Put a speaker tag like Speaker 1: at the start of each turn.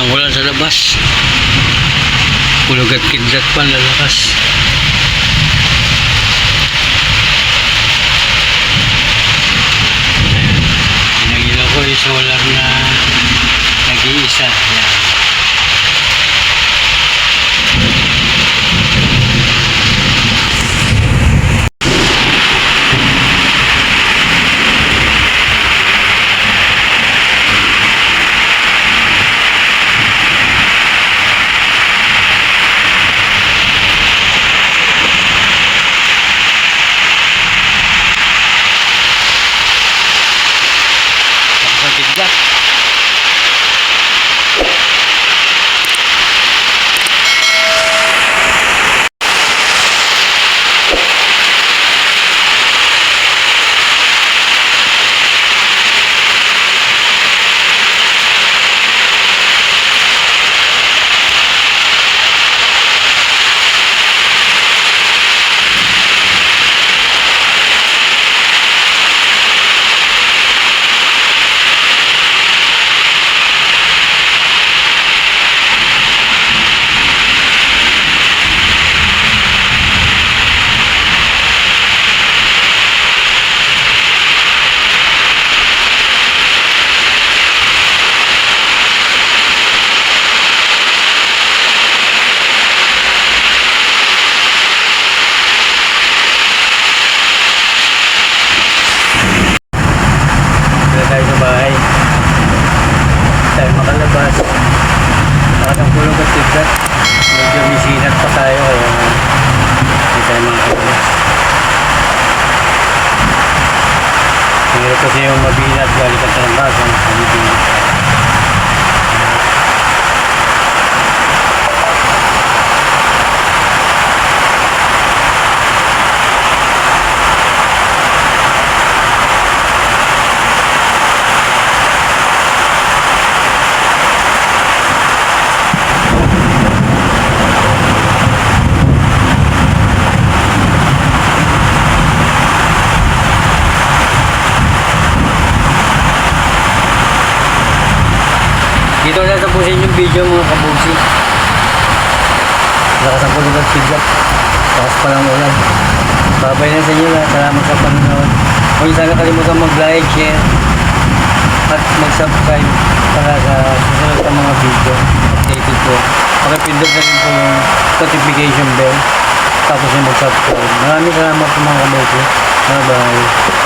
Speaker 1: nang ulan sa labas. Kulog at kidlat pa lalakas. Kulong at kidlat. Medyo misinat pa tayo kaya hindi tayo makakalabas. Mahirap kasi yung mabinat galing ka sa. Hindi binat. Dito na tapusin yung video mga kabusi. Lakas ang kulong at kidlat. Lakas pa lang ulan. Babay na sa inyo lahat. Salamat sa panonood. Huwag sana kalimutan mag-like, share, at mag-subscribe para sa susunod na mga video. Updated po. Pakipindot na rin po yung notification bell. Tapos yung mag-subscribe. Maraming salamat po mga kabusi. Bye-bye.